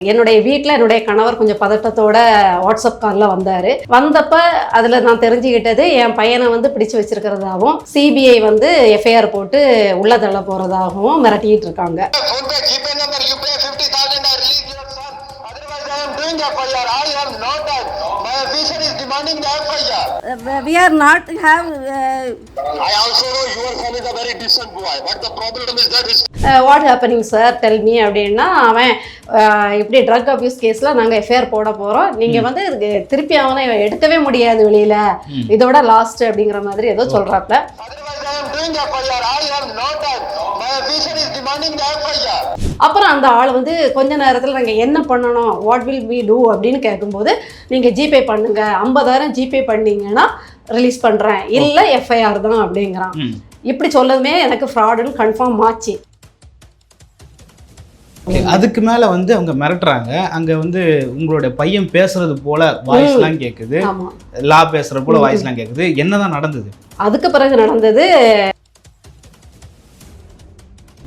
என்னுடைய வீட்டில் என்னுடைய கணவர் கொஞ்சம் பதட்டத்தோட வாட்ஸ்அப் காலில் வந்தார் வந்தப்ப அதில் நான் தெரிஞ்சுக்கிட்டது என் பையனை வந்து பிடிச்சு வச்சிருக்கிறதாகவும் சிபிஐ வந்து எஃப்ஐஆர் போட்டு உள்ள தள்ள போகிறதாகவும் மிரட்டிட்டு இருக்காங்க phone pay gpay number you pay 50000 i release your son otherwise i am doing fir i am not done my official is demanding the fir we are not have i also know your son is a very decent boy but the problem is that his what happening sir tell me அப்படின்னா அவன் அஹ், இப்படி drug abuse கேஸில் நாங்கள் FIR போட போகிறோம் நீங்கள் வந்து திருப்பி அவனை எடுக்கவே முடியாது வெளியில். இதோட லாஸ்ட் அப்படிங்கிற மாதிரி ஏதோ சொல்கிறாப்ல அப்புறம் அந்த ஆள் வந்து கொஞ்ச நேரத்தில் நாங்கள் என்ன பண்ணணும் வாட் வில் we டூ அப்படின்னு கேட்கும்போது நீங்கள் ஜிபே பண்ணுங்க. ஐம்பதாயிரம் ஜிபே பண்ணீங்கன்னா ரிலீஸ் பண்ணுறேன் இல்லை எஃப்ஐஆர் தான் அப்படிங்கிறான். இப்படி சொல்லதுமே எனக்கு ஃப்ராடுன்னு கன்ஃபார்ம் ஆச்சு. அதுக்கு மேல வந்து அவங்க மிரட்டுறாங்க. அங்க வந்து உங்களுடைய பையன் பேசுறது போல வாய்ஸ்லாம் கேக்குது. ஆமாம் லா பேசுற போல வாய்ஸ்லாம் கேக்குது. என்னதான் நடந்தது? அதுக்கு பிறகு நடந்தது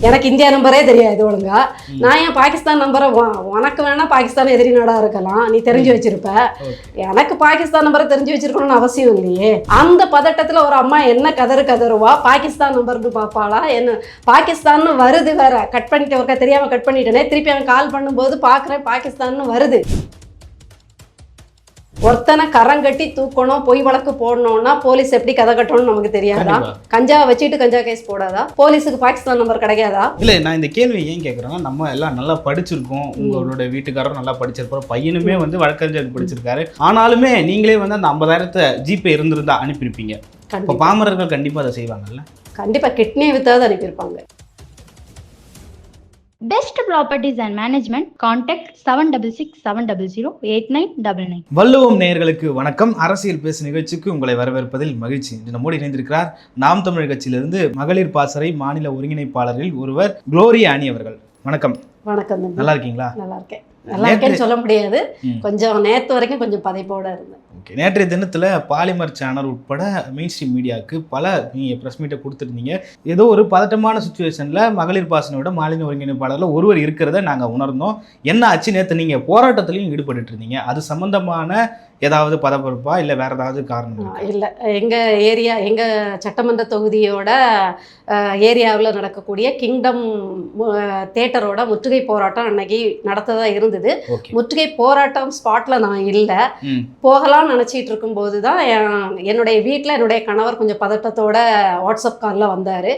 எனக்கு இந்தியா நம்பரே தெரியாது ஒழுங்கா. நான் ஏன் பாகிஸ்தான் நம்பரை உனக்கு வேணா பாகிஸ்தான் எதிரி நாடா இருக்கலாம். நீ தெரிஞ்சு வச்சிருப்ப. எனக்கு பாகிஸ்தான் நம்பரை தெரிஞ்சு வச்சிருக்கணும்னு அவசியம் இல்லையே. அந்த பதட்டத்துல ஒரு அம்மா என்ன கதறு கதறுவா? பாகிஸ்தான் நம்பர்னு பார்ப்பாளா என்ன பாகிஸ்தான்னு வருது வேற. கட் பண்ணிட்டு ஒருக்கா தெரியாம கட் பண்ணிட்டேனே. திருப்பி அவன் கால் பண்ணும்போது பார்க்குறேன் பாகிஸ்தான்னு வருது. ஒருத்தனை கரங்கட்டி தூக்கணும் பொய் வழக்கு போடணும்னா போலீஸ் எப்படி கதை கட்டணும்னு நமக்கு தெரியாதா. கஞ்சா வச்சுட்டு கஞ்சா கேஸ் போடாதா? போலீஸுக்கு பாகிஸ்தான் நம்பர் கிடைக்காதா? இல்ல நான் இந்த கேள்வி ஏன் கேக்குறேன்னா நம்ம எல்லாம் நல்லா படிச்சிருக்கோம். உங்களோட வீட்டுக்காரரும் நல்லா படிச்சிருப்பாரு. பையனுமே வந்து வழக்கறிஞர் படிச்சிருக்காரு. ஆனாலுமே நீங்களே வந்து அந்த ஐம்பதாயிரத்தை ஜிபே இருந்திருந்தா அனுப்பியிருப்பீங்க. இப்போ பாமரர்கள் கண்டிப்பா அதை செய்வாங்கல்ல? கண்டிப்பா கிட்னி வித்தாவது அனுப்பியிருப்பாங்க. Best Properties and Management, contact 766-700-8999. வள்ளுவம் நேயர்களுக்கு வணக்கம். அரசியல் பேசு நிகழ்ச்சிக்கு உங்களை வரவேற்பதில் மகிழ்ச்சி. இன்று நம்மோடு இணைந்திருக்கிறார் நாம் தமிழர் கட்சியிலிருந்து மகளிர் பாசறை மாநில ஒருங்கிணைப்பாளரில் ஒருவர் குளோரியா அணி அவர்கள். வணக்கம். வணக்கம். நல்லா இருக்கீங்களா? நல்லா இருக்கேன். நல்லா இருக்கேன்னு சொல்ல முடியாது. கொஞ்சம் நேத்து வரைக்கும் கொஞ்சம் பதைப்போட இருந்தேன். ஓகே. நேற்றைய தினத்தில் பாலிமர் சேனல் உட்பட மெயின் ஸ்ட்ரீம் மீடியாவுக்கு பல நீங்கள் ப்ரெஸ் மீட்டை கொடுத்துருந்தீங்க. ஏதோ ஒரு பதட்டமான சுச்சுவேஷனில் மகளிர் பாசனையோட மாநில ஒருங்கிணைப்பாளரில் ஒருவர் இருக்கிறத நாங்கள் உணர்ந்தோம். என்ன ஆச்சு? நேற்று நீங்கள் போராட்டத்திலையும் ஈடுபட்டு இருந்தீங்க. அது சம்பந்தமான ஏதாவது பதப்பரப்பா இல்லை வேற ஏதாவது காரணம்? இல்லை. எங்கள் ஏரியா எங்கள் சட்டமன்ற தொகுதியோட ஏரியாவில் நடக்கக்கூடிய கிங்டம் தேட்டரோட முற்றுகை போராட்டம் அன்னைக்கு நடத்ததா இருந்தது. முற்றுகை போராட்டம் ஸ்பாட்ல நான் இல்லை. போகலாம்னு நினச்சிட்டு இருக்கும்போது தான் என்- என்னுடைய வீட்டில் என்னுடைய கணவர் கொஞ்சம் பதட்டத்தோட வாட்ஸ்அப் காலில் வந்தார்.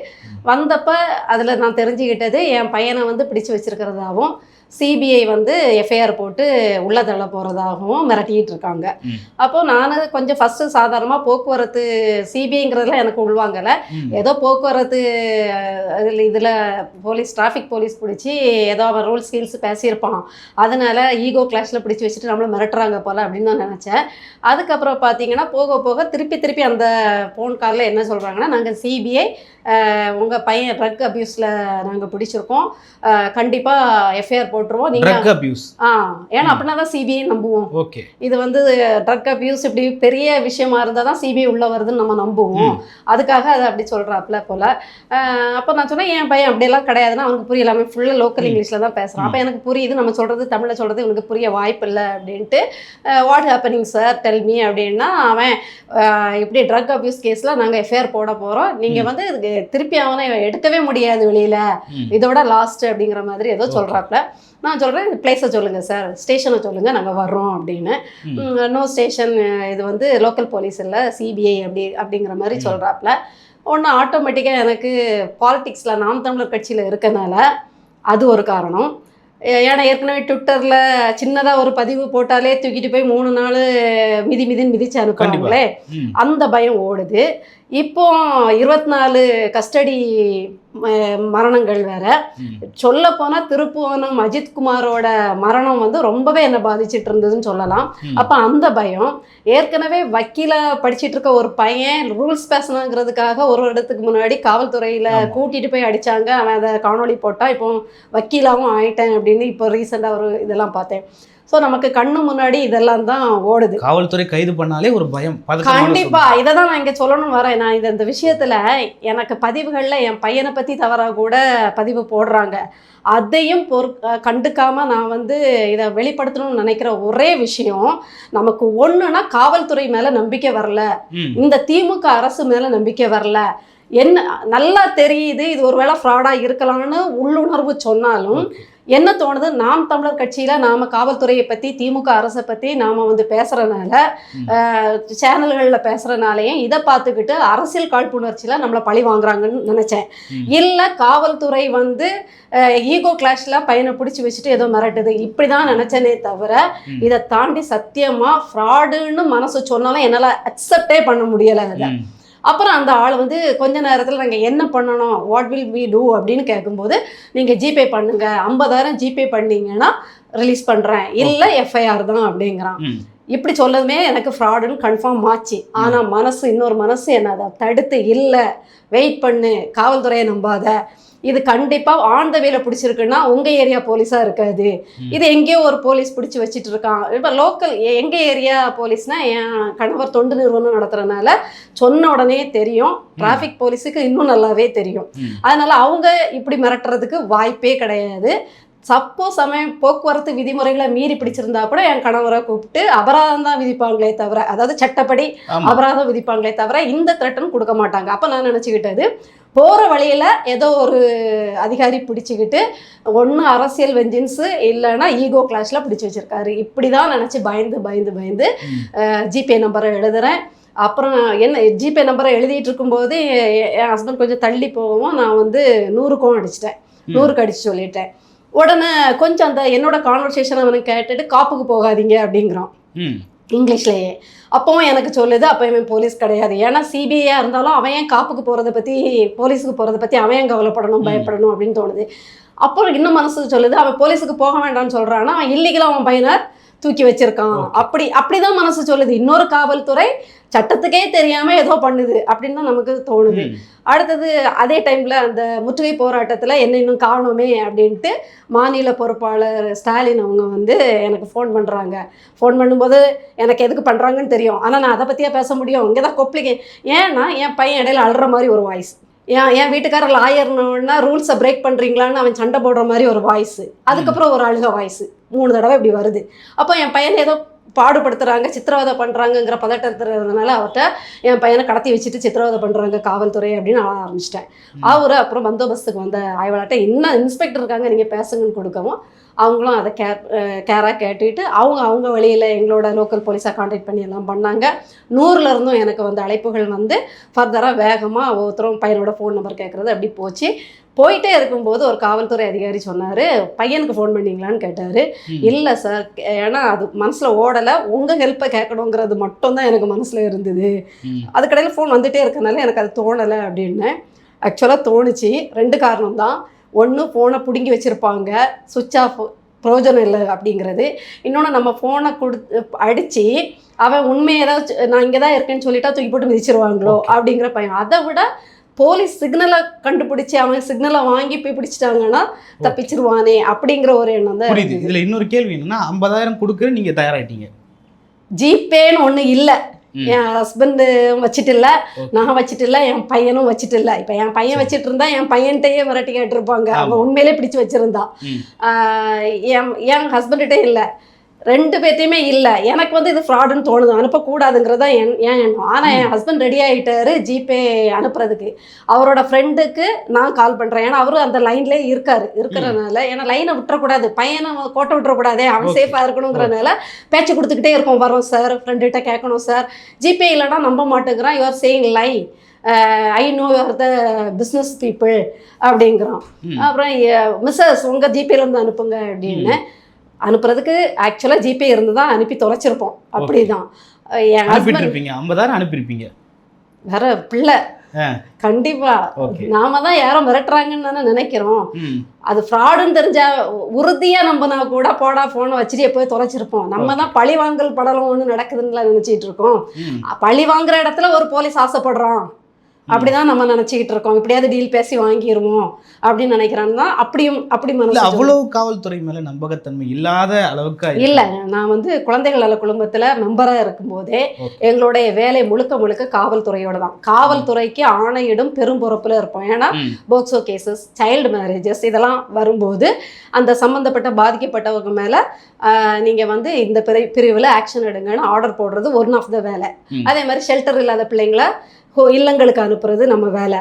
வந்தப்ப அதில் நான் தெரிஞ்சுக்கிட்டது என் பையனை வந்து பிடிச்சு வச்சிருக்கிறதாவும் சிபிஐ வந்து எஃப்ஐஆர் போட்டு உள்ள தள்ள போகிறதாகவும் மிரட்டிட்டு இருக்காங்க. ம். அப்போ நான் கொஞ்சம் ஃபஸ்ட்டு சாதாரணமாக போக்குவரத்து சிபிஐங்கிறதுல எனக்கு உள்வாங்கலை. ஏதோ போக்குவரத்து அதில் இதில் போலீஸ் டிராஃபிக் போலீஸ் பிடிச்சி ஏதோ அவன் ரூல்ஸ் ஸ்கில்ஸ் பேசியிருப்பான். அதனால ஈகோ கிளாஸில் பிடிச்சி வச்சுட்டு நம்மளை மிரட்டுறாங்க போல் அப்படின்னு தான் நினச்சேன். அதுக்கப்புறம் பார்த்தீங்கன்னா போக போக திருப்பி திருப்பி அந்த ஃபோன் காலில் என்ன சொல்கிறாங்கன்னா நாங்கள் சிபிஐ உங்கள் பையன் ட்ரக் அபியூஸில் நாங்கள் பிடிச்சிருக்கோம். கண்டிப்பாக எஃப்ஐஆர் போட்டுருவோம். நீங்கள் ட்ரக் அபியூஸ் ஆ ஏன்னா அப்படின்னா தான் சிபிஐ நம்புவோம். ஓகே. இது வந்து ட்ரக் அபியூஸ் இப்படி பெரிய விஷயமா இருந்தால் தான் சிபிஐ உள்ள வருதுன்னு நம்ம நம்புவோம். அதுக்காக அதை அப்படி சொல்கிறாப்புல போல். அப்போ நான் சொன்னேன் என் பையன் அப்படியெல்லாம் கிடையாதுன்னா அவனுக்கு புரியலாமே ஃபுல்லாக லோக்கல் இங்கிலீஷில் தான் பேசுகிறான் அப்போ எனக்கு புரியுது. நம்ம சொல்கிறது தமிழில் சொல்கிறது இவனுக்கு புரிய வாய்ப்பு இல்லை அப்படின்ட்டு what happening sir tell me அப்படின்னா அவன் இப்படி ட்ரக் அபியூஸ் கேஸில் நாங்கள் எஃப்ஐஆர் போட போகிறோம் நீங்கள் வந்து திருப்பி அவனை எடுக்கவே முடியாது வெளியில். இதோட லாஸ்ட் அப்படிங்கிற மாதிரி ஏதோ சொல்கிறாப்புல நான் சொல்கிறேன் பிளேஸை சொல்லுங்கள் சார் ஸ்டேஷனை சொல்லுங்கள் நாங்கள் வர்றோம் அப்படின்னு. நோ ஸ்டேஷன் இது வந்து லோக்கல் போலீஸ் இல்லை சிபிஐ அப்படி அப்படிங்கிற மாதிரி சொல்கிறாப்புல ஒன்று ஆட்டோமேட்டிக்காக எனக்கு பாலிடிக்ஸில் நாம் தமிழர் கட்சியில் இருக்கனால அது ஒரு காரணம். ஏன்னா ஏற்கனவே ட்விட்டரில் சின்னதாக ஒரு பதிவு போட்டாலே தூக்கிட்டு போய் மூணு நாள் மிதி மிதின்னு மிதிச்சு அனுப்புறாங்களே. அந்த பயம் ஓடுது. இப்போ இருபத்தி நாலு கஸ்டடி மரணங்கள் வேற. சொல்ல போனா திருப்புவனம் அஜித் குமாரோட மரணம் வந்து ரொம்பவே என்ன பாதிச்சிட்டு இருந்ததுன்னு சொல்லலாம். அப்ப அந்த பயம் ஏற்கனவே வக்கீலா படிச்சிட்டு இருக்க ஒரு பையன் ரூல்ஸ் பேசணுங்கிறதுக்காக ஒரு இடத்துக்கு முன்னாடி காவல்துறையில. கூட்டிட்டு போய் அடிச்சாங்க அவன் அதை காணொளி போட்டா இப்போ வக்கீலாவும் ஆயிட்டேன் அப்படின்னு இப்போ ரீசெண்டாக ஒரு இதெல்லாம் பார்த்தேன் ஸோ நமக்கு கண்ணு முன்னாடி இதெல்லாம் தான் ஓடுது. காவல்துறை கைது பண்ணாலே ஒரு பயம். கண்டிப்பா. இதை தான் நான் இங்க சொல்லணும் வரேன். நான் இது இந்த விஷயத்துல எனக்கு பதிவுகள்ல என் பையனை பத்தி தவறா கூட பதிவு போடுறாங்க. அதையும் பொறு அஹ் கண்டுக்காம நான் வந்து இதை வெளிப்படுத்தணும்னு நினைக்கிற ஒரே விஷயம் நமக்கு ஒண்ணுன்னா காவல்துறை மேல நம்பிக்கை வரல. இந்த திமுக அரசு மேல நம்பிக்கை வரல. என்ன நல்லா தெரியுது இது ஒருவேளை ஃப்ராடா இருக்கலாம்னு உள்ளுணர்வு சொன்னாலும் என்ன தோணுது நாம் தமிழர் கட்சியில நாம காவல்துறையை பத்தி திமுக அரசை பத்தி நாம வந்து பேசுறதுனால ம். சேனல்களில் பேசுறதுனாலையும் இதை பார்த்துக்கிட்டு அரசியல் காழ்ப்புணர்ச்சியில நம்மளை பழி வாங்குறாங்கன்னு நினைச்சேன். இல்ல காவல்துறை வந்து ஈகோ கிளாஷ்ல பையனை பிடிச்சி வச்சுட்டு ஏதோ மிரட்டுது இப்படிதான் நினைச்சேனே தவிர. இதை தாண்டி சத்தியமா ஃப்ராடுன்னு மனசு சொன்னாலும் என்னால அக்செப்டே பண்ண முடியல அதை. அப்புறம் அந்த ஆள் வந்து கொஞ்ச நேரத்தில் நாங்கள் என்ன பண்ணணும் வாட் வில் we டூ அப்படின்னு கேட்கும்போது நீங்கள் ஜிபே பண்ணுங்க ஐம்பதாயிரம் ஜிபே பண்ணீங்கன்னா ரிலீஸ் பண்ணுறேன் இல்லை எஃப்ஐஆர் தான் அப்படிங்கிறான். இப்படி சொல்லதுமே எனக்கு ஃப்ராடுன்னு கன்ஃபார்ம் ஆச்சு. ஆனால் மனசு இன்னொரு மனசு என்ன அதை தடுத்து இல்லை. வெயிட் பண்ணு காவல்துறையை நம்பாத. இது கண்டிப்பாக ஆன் த வேல பிடிச்சிருக்குன்னா உங்கள் ஏரியா போலீஸாக இருக்காது. இது எங்கேயோ ஒரு போலீஸ் பிடிச்சி வச்சிட்டு இருக்கான். இப்போ லோக்கல் எங்கள் ஏரியா போலீஸ்னா என் கணவர் தொண்டு நிறுவனம் நடத்துறதுனால சொன்ன உடனே தெரியும். டிராஃபிக் போலீஸுக்கு இன்னும் நல்லாவே தெரியும். அதனால அவங்க இப்படி மிரட்டுறதுக்கு வாய்ப்பே கிடையாது. சப்போஸ் அவன் போக்குவரத்து விதிமுறைகளை மீறி பிடிச்சிருந்தா கூட என் கணவரை கூப்பிட்டு அபராதம் தான் விதிப்பாங்களே தவிர அதாவது சட்டப்படி. அபராதம் விதிப்பாங்களே தவிர இந்த த்ரெட்டன் கொடுக்க மாட்டாங்க அப்போ நான் நினச்சிக்கிட்டது போகிற வழியில் ஏதோ ஒரு அதிகாரி பிடிச்சிக்கிட்டு ஒன்று அரசியல் வெஞ்சன்ஸு இல்லைன்னா ஈகோ கிளாஷில் பிடிச்சி வச்சிருக்காரு இப்படி தான் நினச்சி பயந்து பயந்து பயந்து. ஜிபே நம்பரை எழுதுறேன் அப்புறம் என்ன ஜிபே நம்பரை எழுதிட்டு இருக்கும்போது என் ஹஸ்பண்ட் கொஞ்சம் தள்ளி போகவும் நான் வந்து நூறுக்கும் அடிச்சிட்டேன். நூறுக்கு அடிச்சு சொல்லிட்டேன் உடனே கொஞ்சம் அந்த என்னோட கான்வர்சேஷன் அவனுக்கு கேட்டுட்டு காப்புக்கு போகாதீங்க அப்படிங்கிறான். இங்கிலீஷ்லேயே அப்பவும் எனக்கு சொல்லுது அப்போ இவன் போலீஸ் கிடையாது ஏன்னா சிபிஐயாக இருந்தாலும் அவன் ஏன் காப்புக்கு போகிறத பற்றி போலீஸுக்கு போகிறத பற்றி அவன் ஏன் கவலைப்படணும். பயப்படணும் அப்படின்னு தோணுது அப்புறம் இன்னும் மனசு சொல்லுது அவன் போலீஸுக்கு போக வேண்டாம்னு சொல்கிறான்னா அவன் இல்லீகலாக அவன் பையனை தூக்கி வச்சிருக்கான். அப்படி அப்படிதான் மனசு சொல்லுது. இன்னொரு காவல்துறை சட்டத்துக்கே தெரியாம ஏதோ பண்ணுது அப்படின்னு தான் நமக்கு தோணுது. அடுத்தது அதே டைம்ல அந்த முற்றுகை போராட்டத்துல என்ன இன்னும் காணுமே அப்படின்ட்டு மாநில பொறுப்பாளர் ஸ்டாலின் அவங்க வந்து எனக்கு ஃபோன் பண்றாங்க. ஃபோன் பண்ணும்போது எனக்கு எதுக்கு பண்றாங்கன்னு தெரியும். ஆனா நான் அதை பத்தியா பேச முடியும்? இங்கே தான் கொப்பளிக்க. ஏன்னா என் பையன் இடையில அழுற மாதிரி ஒரு வாய்ஸ் என் என் வீட்டுக்காரர் லாயர்னா ரூல்ஸை பிரேக் பண்ணுறீங்களான்னு அவன் சண்டை போடுற மாதிரி ஒரு வாய்ஸ் அதுக்கப்புறம் ஒரு அழுக வாய்ஸ் மூணு தடவை இப்படி வருது. அப்போ என் பையனை ஏதோ பாடுபடுத்துறாங்க சித்திரவதை பண்ணுறாங்கங்கிற பதட்டத்தில் இருந்தனால அவர்கிட்ட என் பையனை கடத்தி வச்சுட்டு சித்திரவதை பண்ணுறாங்க காவல்துறை அப்படின்னு அழ ஆரம்பிச்சிட்டேன். அவர் அப்புறம் பந்தோபஸ்துக்கு வந்த ஆய்வாளர்கிட்ட இன்னும் இன்ஸ்பெக்டர் இருக்காங்க நீங்கள் பேசுங்கன்னு கொடுக்கவும் அவங்களும் அதை கேர் கேராக கேட்டுட்டு அவங்க அவங்க வழியில் எங்களோட லோக்கல் போலீஸாக காண்டாக்ட் பண்ணி எல்லாம் பண்ணாங்க. நூறுல இருந்தும் எனக்கு வந்து அழைப்புகள் வந்து ஃபர்தராக வேகமாக ஒவ்வொருத்தரும் பையனோட ஃபோன் நம்பர் கேட்குறது அப்படி போச்சு. போயிட்டே இருக்கும்போது ஒரு காவல்துறை அதிகாரி சொன்னார் பையனுக்கு ஃபோன் பண்ணீங்களான்னு கேட்டார். இல்லை சார் ஏன்னா அது மனசில் ஓடலை. உங்கள் ஹெல்ப்பை கேட்கணுங்கிறது மட்டும்தான் எனக்கு மனசில் இருந்தது. அதுக்கடையில் ஃபோன் வந்துட்டே இருக்கனால எனக்கு அது தோணலை அப்படின்னு. ஆக்சுவலாக தோணுச்சு. ரெண்டு காரணம் தான் ஒன்று ஃபோனை பிடுங்கி வச்சுருப்பாங்க சுவிட்ச் ஆஃப் பிரயோஜனம் இல்லை அப்படிங்கிறது இன்னொன்று நம்ம ஃபோனை கொடுத்து அடித்து அவன் உண்மையை ஏதாவது நான் இங்கே தான் இருக்கேன்னு சொல்லிட்டா தூக்கி போட்டு மிதிச்சிருவாங்களோ. அப்படிங்கிற பையன் அதை விட போலீஸ் சிக்னலை கண்டுபிடிச்சி அவன் சிக்னலை வாங்கி போய் பிடிச்சிட்டாங்கன்னா தப்பிச்சிருவானே அப்படிங்கிற ஒரு எண்ணம் தான் புரியுது. இதுல இன்னொரு கேள்வி என்னன்னா ஐம்பதாயிரம் கொடுக்க நீங்க தயாராயிட்டீங்க ஜிபேன்னு ஒன்று இல்லை. என் ஹஸ்பண்டு வச்சுட்டு இல்லை. நான் வச்சுட்டு இல்லை என் பையனும் வச்சுட்டு இல்லை இப்போ என் பையன். வச்சுட்டு இருந்தா என் பையன்கிட்டயே மிரட்டி கேட்டிருப்பாங்க. அவன் உண்மையிலே பிடிச்சு வச்சிருந்தா என் என் ஹஸ்பண்ட்கிட்டே இல்லை ரெண்டு பேர்த்தையுமே இல்லை. எனக்கு வந்து இது ஃப்ராடுன்னு தோணுது. அனுப்பக்கூடாதுங்கிறது தான் என் என் எண்ணம். ஆனால் என் ஹஸ்பண்ட் ரெடி ஆகிட்டாரு ஜிபே அனுப்புறதுக்கு. அவரோட ஃப்ரெண்டுக்கு நான் கால் பண்ணுறேன் ஏன்னா அவரும் அந்த லைன்லேயே இருக்காரு. இருக்கிறனால ஏன்னா லைனை விட்டுறக்கூடாது. பையனை கோட்டை விட்டுறக்கூடாதே. அவன். சேஃபாக இருக்கணுங்கிறனால பேச்சு கொடுத்துக்கிட்டே இருக்கோம். வரோம் சார் ஃப்ரெண்டுகிட்ட கேட்கணும் சார் ஜிபே இல்லைன்னா நம்ப மாட்டேங்கிறான். You're saying lie I know you're the business people அப்படிங்கிறான். ம். அப்புறம் மிஸ்ஸஸ் உங்கள் ஜிபேலேருந்து அனுப்புங்க அப்படின்னு. அனுப்புறதுக்கு ஆக்சுவலாக ஜிபே இருந்து தான் அனுப்பி தொலைச்சிருப்போம். அப்படிதான். என் அனுப்பிட்டு ஐம்பதாயிரம் அனுப்பியிருப்பீங்க வேற பிள்ளை. கண்டிப்பா. நாம தான் யாரோ மிரட்டுறாங்கன்னு தானே நினைக்கிறோம். அது ஃப்ராடுன்னு தெரிஞ்சா உறுதியா நம்பினா கூட போடா போனை வச்சுட்டு போய் தொலைச்சிருப்போம். நம்ம தான் பழி வாங்கல் படலம் ஒன்று நடக்குதுன்னு நினைச்சிட்டு இருக்கோம். பழி வாங்குற இடத்துல ஒரு போலீஸ் ஆசைப்படுறான். அப்படிதான் நம்ம நினைச்சுக்கிட்டு இருக்கோம் இப்படியாவது டீல் பேசி வாங்கிடுவோம் அப்படின்னு நினைக்கிறான்னா அப்படியும் அப்படி மனசு அவ்வளவு காவல்துறை மேல நம்பகத்தன்மை இல்லாத அளவுக்கு. இல்ல நான் வந்து குழந்தைகள் நல குழுமத்துல மெம்பரா இருக்கும்போதே. எங்களுடைய வேலை முழுக்க முழுக்க காவல்துறையோட தான் காவல்துறைக்கு ஆணையிடும் பெரும் பொறுப்புல இருப்போம் ஏன்னா. போக்சோ கேசஸ் சைல்டு மேரேஜஸ் இதெல்லாம் வரும்போது அந்த சம்மந்தப்பட்ட பாதிக்கப்பட்டவங்க மேல நீங்க வந்து இந்த பிரி பிரிவில் ஆக்ஷன் எடுங்கன்னு ஆர்டர் போடுறது ஒன் ஆஃப் த வேலை. அதே மாதிரி ஷெல்டர் இல்லாத பிள்ளைங்களை இல்லங்களுக்கு அனுப்புறது நம்ம வேலை.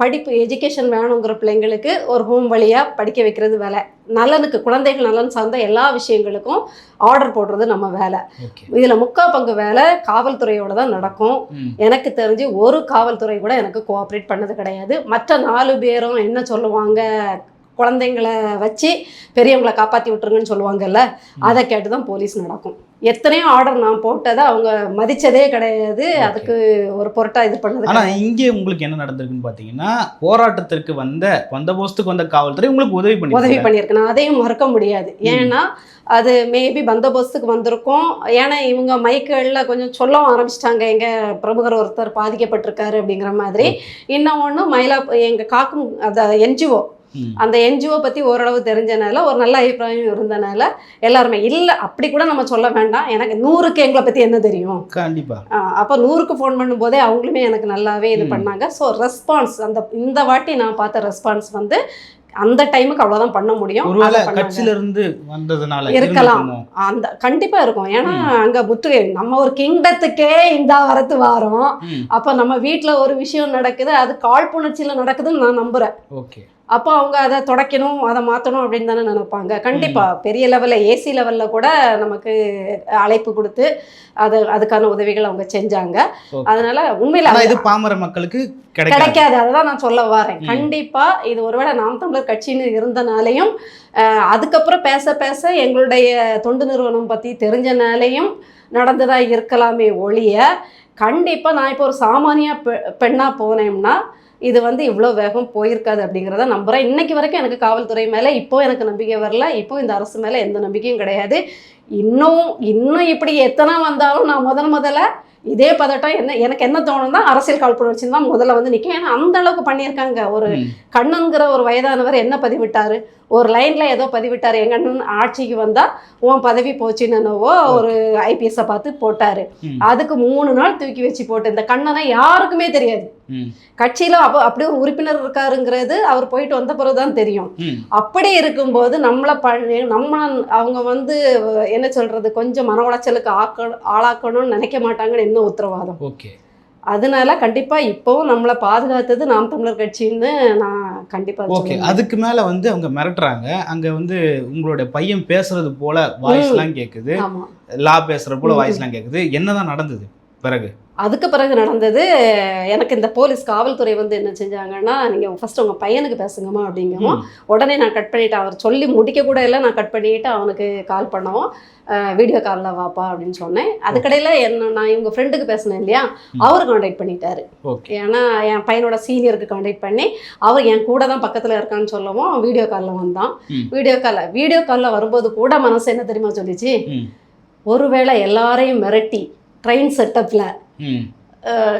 படிப்பு எஜுகேஷன் வேணுங்கிற பிள்ளைங்களுக்கு ஒரு ஹோம் வழியாக படிக்க வைக்கிறது வேலை. நலனுக்கு குழந்தைகள் நலன் சார்ந்த எல்லா விஷயங்களுக்கும் ஆர்டர் போடுறது நம்ம வேலை. இதில் முக்கா பங்கு வேலை காவல்துறையோட தான் நடக்கும். எனக்கு தெரிஞ்சு ஒரு காவல்துறை கூட எனக்கு கோஆப்ரேட் பண்ணது கிடையாது. மற்ற நாலு பேரும் என்ன சொல்லுவாங்க குழந்தைங்களை வச்சு பெரியவங்களை காப்பாற்றி விட்டுருங்கன்னு சொல்லுவாங்கல்ல அதை கேட்டு தான் போலீஸ் நடக்கும். எத்தனையோ ஆர்டர் நான் போட்டதை அவங்க மதிச்சதே கிடையாது. அதுக்கு ஒரு பொருட்டா இது பண்ணது ஆனா கிடையாது. இங்கே உங்களுக்கு என்ன நடந்திருக்குன்னு பாத்தீங்கன்னா போராட்டத்திற்கு வந்த வந்த போஸ்துக்கு வந்த காவல்துறை உங்களுக்கு உதவி பண்ணி உதவி பண்ணியிருக்கு நான் அதையும் மறக்க முடியாது. ஏன்னா அது மேபி பந்தோபஸ்துக்கு வந்திருக்கோம். ஏன்னா இவங்க மைக்குகளில் கொஞ்சம் சொல்லவும் ஆரம்பிச்சிட்டாங்க. எங்க பிரமுகர் ஒருத்தர் பாதிக்கப்பட்டிருக்காரு அப்படிங்கிற மாதிரி. இன்னும் ஒன்று மயிலா எங்க காக்கும் அந்த என்ஜிஓ. அந்த என்ஜிஓ பற்றி ஓரளவு தெரிஞ்சனால ஒரு நல்ல அபிப்பிராயம் இருந்தனால எல்லாருமே இல்லை அப்படி கூட நம்ம சொல்ல வேண்டாம். எனக்கு நூறுக்கு எங்களை பற்றி என்ன தெரியும்? கண்டிப்பா. அப்போ நூறுக்கு ஃபோன் பண்ணும்போதே அவங்களுமே எனக்கு நல்லாவே இது. பண்ணாங்க. ஸோ ரெஸ்பான்ஸ் அந்த இந்த வாட்டி நான் பார்த்த ரெஸ்பான்ஸ் வந்து அந்த டைமுக்கு அவ்வளோதான் பண்ண முடியும். ஒருவேளை. கட்சியில இருந்து வந்ததுனால இருக்கலாம். அந்த கண்டிப்பா இருக்கும். ஏன்னா அங்க முற்றுகை நம்ம ஒரு கிங்டத்துக்கே இந்த வரத்து வாரோம். அப்ப நம்ம வீட்ல ஒரு விஷயம் நடக்குது அது காழ்ப்புணர்ச்சியில நடக்குதுன்னு நான் நம்புறேன். ஓகே. அப்போ அவங்க அதை தொடக்கணும் அதை மாற்றணும் அப்படின்னு தானே நினைப்பாங்க. கண்டிப்பாக பெரிய லெவலில் ஏசி லெவலில் கூட நமக்கு அழைப்பு கொடுத்து அது அதுக்கான உதவிகள் அவங்க செஞ்சாங்க. அதனால உண்மையில இது பாமர மக்களுக்கு கிடைக்காது. அதுதான் நான் சொல்ல வரேன். ம். கண்டிப்பா இது ஒருவேளை நாம் தமிழர் கட்சின்னு இருந்தனாலையும் அதுக்கப்புறம் பேச பேச எங்களுடைய தொண்டு நிறுவனம் பத்தி தெரிஞ்சனாலையும் நடந்ததா இருக்கலாமே ஒழிய கண்டிப்பா நான் இப்போ ஒரு சாமானிய பெ- பெண்ணா போனேன்னா இது வந்து இவ்வளோ வேகம் போயிருக்காது அப்படிங்கிறத நம்புறேன். இன்னைக்கு வரைக்கும் எனக்கு காவல்துறை மேலே இப்போ எனக்கு நம்பிக்கை வரல. இப்போ இந்த அரசு மேலே எந்த நம்பிக்கையும் கிடையாது. இன்னும் இன்னும் இப்படி எத்தனை வந்தாலும் நான் முதல் முதல்ல இதே பதட்டம் என்ன எனக்கு என்ன தோணும்னா அரசியல் காழ்ப்புணர்ச்சி தான் முதல்ல வந்து நிற்கும் ஏன்னா அந்த அளவுக்கு பண்ணியிருக்காங்க. ஒரு ம். கண்ணன்கிற ஒரு வயதானவர் என்ன பதிவிட்டாரு? ஒரு லைன்ல ஏதோ பதிவிட்டாரு. எங்க அண்ணன் ஆட்சிக்கு வந்தா உன் பதவி போச்சுன்னு என்னவோ ஒரு ஐபிஎஸ்ஸை பார்த்து போட்டாரு. அதுக்கு மூணு நாள் தூக்கி வச்சு போட்டு. இந்த கண்ணனை யாருக்குமே தெரியாது. கட்சியில அப்போ அப்படி ஒரு உறுப்பினர் இருக்காருங்கிறது அவர் போயிட்டு வந்த பிறகுதான் தெரியும். ம். அப்படி இருக்கும்போது நம்மளை பண்ணி நம்ம அவங்க வந்து என்ன சொல்றது? கொஞ்சம் மன உளைச்சலுக்கு ஆக்க ஆளாக்கணும்னு நினைக்க மாட்டாங்கன்னு என்ன உத்தரவாதம்? ஓகே. அதனால கண்டிப்பா இப்போவும் நம்மளை பாதுகாத்தது நாம் தமிழர் கட்சின்னு நான் கண்டிப்பா ஓகே. அதுக்கு மேல வந்து அவங்க மிரட்டுறாங்க. அங்க வந்து உங்களுடைய பையன் பேசுறது போல வாய்ஸ் எல்லாம் கேக்குது. ஆமா. லா பேசுற போல ம். வாய்ஸ் எல்லாம் கேக்குது. என்னதான் நடந்தது? பிறகு. அதுக்கு பிறகு நடந்தது எனக்கு இந்த போலீஸ் காவல்துறை வந்து என்ன செஞ்சாங்கன்னா நீங்க ஃபர்ஸ்ட் உங்க பையனுக்கு பேசுங்கம்மா அப்படிங்கவும் ம். உடனே நான் கட் பண்ணிட்டேன் அவர் சொல்லி முடிக்க கூட இல்லை நான் கட் பண்ணிட்டு அவனுக்கு கால் பண்ணவும் வீடியோ காலில் வாப்பா அப்படின்னு சொன்னேன். அதுக்கடையில் என்ன நான் இவங்க ஃப்ரெண்டுக்கு பேசினேன் இல்லையா. அவர் காண்டாக்ட் பண்ணிட்டாரு. ஏன்னா என் பையனோட சீனியருக்கு காண்டாக்ட் பண்ணி அவர் என் கூட தான் பக்கத்தில் இருக்கான்னு சொல்லவும் வீடியோ காலில் வந்தான். வீடியோ காலில் வீடியோ காலில் வரும்போது கூட மனசு என்ன தெரியுமா சொல்லிச்சு. ஒருவேளை எல்லாரையும் மிரட்டி ட்ரெயின் செட்டப்பில்.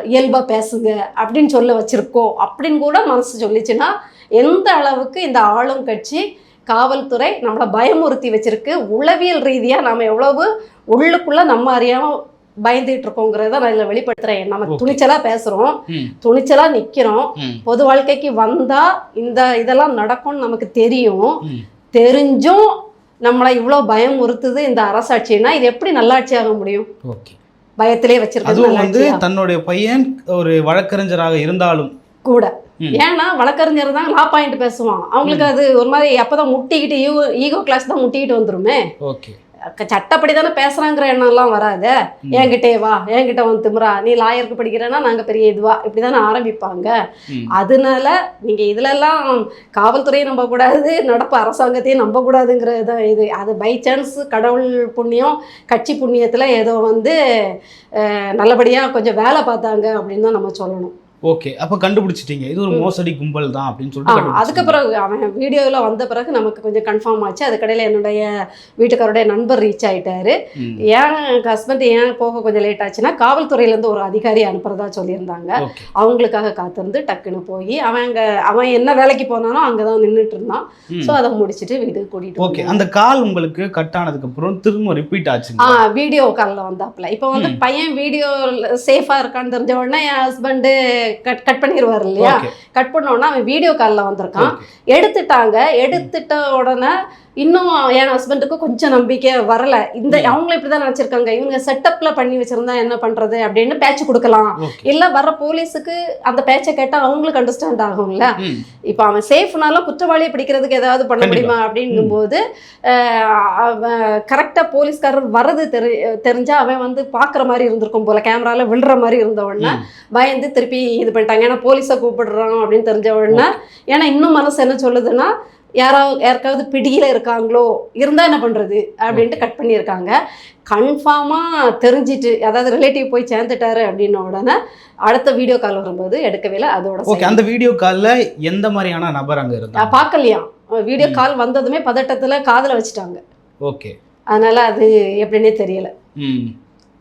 இயல்பாக பேசுங்க அப்படின்னு சொல்ல வச்சிருக்கோம் அப்படின்னு கூட மனசு சொல்லிச்சுன்னா எந்த அளவுக்கு இந்த ஆளும் கட்சி காவல்துறை நம்மளை பயமுறுத்தி வச்சிருக்கு உளவியல் ரீதியாக நம்ம எவ்வளவு உள்ளுக்குள்ளே நம்ம அறியாமல் பயந்துட்டு இருக்கோங்கிறத நான் இதில் வெளிப்படுத்துகிறேன் நம்ம Okay. துணிச்சலாக பேசுகிறோம் ம். துணிச்சலாக நிற்கிறோம் ம். பொது வாழ்க்கைக்கு வந்தால் இந்த இதெல்லாம் நடக்கும்னு நமக்கு தெரியும். தெரிஞ்சும் நம்மளை இவ்வளோ பயமுறுத்துது இந்த அரசாட்சின்னா இது எப்படி நல்லாட்சியாக முடியும் ஓகே பயத்திலே வச்சிருக்கிறது அதுவும் வந்து? தன்னுடைய பையன் ஒரு வழக்கறிஞராக இருந்தாலும். கூட. ஏன்னா வழக்கறிஞர் தான் லா பாயிண்ட் பேசுவான். அவங்களுக்கு அது ஒரு மாதிரி அப்பதான் முட்டிக்கிட்டு ஈகோ ஈகோ கிளாஸ் தான் முட்டிக்கிட்டு வந்துருமே. ஓகே. சட்டப்படி தானே பேசுறாங்கிற எண்ணம்லாம் வராதே ம். என்கிட்டே வா என்கிட்ட வந்து திமுறா நீ லாயருக்கு படிக்கிறேன்னா நாங்க பெரிய இதுவா இப்படி தானே ஆரம்பிப்பாங்க. அதனால நீங்க இதுல எல்லாம் காவல்துறையை நம்ப கூடாது நடப்பு அரசாங்கத்தையும் நம்ப கூடாதுங்கிறது இது அது பை சான்ஸ் கடவுள் புண்ணியம் கட்சி புண்ணியத்துல ஏதோ வந்து நல்லபடியா கொஞ்சம் வேலை பார்த்தாங்க அப்படின்னு தான் நம்ம சொல்லணும் ஓகே அப்ப கண்டுபிடிச்சிட்டீங்க. இது ஒரு மோசடி கும்பல் தான் அப்படின்னு சொல்லிட்டு அதுக்கு கண்டுபிடிச்சிட்டீங்க. பிறகு அவன் வீடியோவில் வந்த பிறகு நமக்கு கொஞ்சம் கன்ஃபார்ம் ஆச்சு. அதுக்கடையில் என்னுடைய வீட்டுக்காரோடைய நண்பர் ரீச் ஆயிட்டாரு. ஏன் ஹஸ்பண்ட் ஏன் போக கொஞ்சம் லேட் ஆச்சுன்னா காவல்துறையிலேருந்து ஒரு அதிகாரி அனுப்புறதா சொல்லியிருந்தாங்க. அவங்களுக்காக காத்திருந்து டக்குன்னு போய் அவன் அங்கே அவன் என்ன வேலைக்கு போனானோ அங்கே தான் நின்றுட்டு இருந்தான். ஸோ அதை முடிச்சுட்டு வீட்டுக்கு கூட்டிகிட்டு ஓகே அந்த கால் உங்களுக்கு கட் ஆனதுக்கு அப்புறம் திரும்ப ரிப்பீட் ஆ ஆச்சுங்க வீடியோ காலில் வந்தாப்புல. இப்போ வந்து பையன் வீடியோ சேஃபாக இருக்கான்னு தெரிஞ்ச உடனே என் ஹஸ்பண்டு கட் கட் பண்ணிடுவார் இல்லையா? கட் பண்ண உடனே அவன் வீடியோ காலில் வந்திருக்கான். எடுத்துட்டாங்க. எடுத்துட்ட உடனே இன்னும் என் ஹஸ்பண்டுக்கு கொஞ்சம் நம்பிக்கை வரல இந்த. அவங்களும் இப்படி தான் நினச்சிருக்காங்க இவங்க செட்டப்ல பண்ணி வச்சிருந்தா என்ன பண்றது அப்படின்னு பேட்ச் கொடுக்கலாம் இல்ல வர போலீஸுக்கு அந்த பேச்சை கேட்டா அவங்களுக்கு அண்டர்ஸ்டாண்ட் ஆகும்ல. இப்போ அவன் சேஃப்னாலும் குற்றவாளியை பிடிக்கிறதுக்கு ஏதாவது பண்ண. முடியுமா அப்படிங்கும்போது அஹ், அவன் கரெக்டாக போலீஸ்காரர் வரது தெரி தெரிஞ்சா அவன் வந்து பார்க்குற மாதிரி இருந்திருக்கும் போல கேமரால விழுற மாதிரி இருந்த உடனே. பயந்து திருப்பி இது பண்ணிட்டாங்க ஏன்னா போலீஸை கூப்பிடுறோம் அப்படின்னு தெரிஞ்ச உடனே ஏன்னா இன்னும் மனசு என்ன சொல்லுதுன்னா யாராவது யாருக்காவது பிடியில இருக்காங்களோ இருந்தா என்ன பண்றது? அப்படின்ட்டு கட் பண்ணியிருக்காங்க. கன்ஃபார்மா தெரிஞ்சிட்டு அதாவது ரிலேட்டிவ் போய் சேர்ந்துட்டாரு அப்படின்ன உடனே அடுத்த வீடியோ கால் வரும்போது எடுக்கவே இல்லை அதோட ஓகே. அந்த வீடியோ கால்ல எந்த மாதிரியான நபர் அங்க இருந்தாங்க? நான் பார்க்கலையாம் வீடியோ. கால் வந்ததுமே பதட்டத்துல காதுல வச்சுட்டாங்க. ஓகே. அதனால அது எப்படின்னே தெரியல. ம்.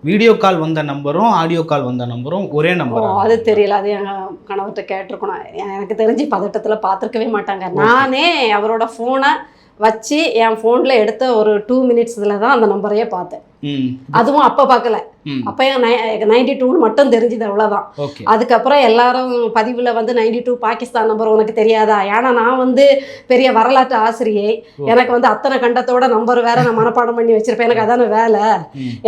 வீடியோ கால் வந்த நம்பரும் ஆடியோ கால் வந்த நம்பரும் ஒரே நம்பர்? அது தெரியல. அது என் கணவர்கிட்ட கேட்டிருக்கணும். எனக்கு தெரிஞ்சு பதட்டத்தில் பார்த்துருக்கவே மாட்டாங்க. நானே அவரோட ஃபோனை வச்சு என் ஃபோனில் எடுத்த ஒரு டூ மினிட்ஸில் தான் அந்த நம்பரையே பார்த்தேன். அதுவும் அப்போ பார்க்கல. அப்போ நைன்டி டூன்னு மட்டும் தெரிஞ்சுது அவ்வளோதான் அதுக்கப்புறம் எல்லாரும் பதிவில் வந்து நைன்டி டூ பாகிஸ்தான் நம்பர் உனக்கு தெரியாதா? ஏன்னா நான் வந்து பெரிய வரலாற்று ஆசிரியை. எனக்கு வந்து அத்தனை கண்டத்தோட நம்பர் வேற நான் மனப்பாடம் பண்ணி வச்சிருப்பேன். எனக்கு அதான வேலை.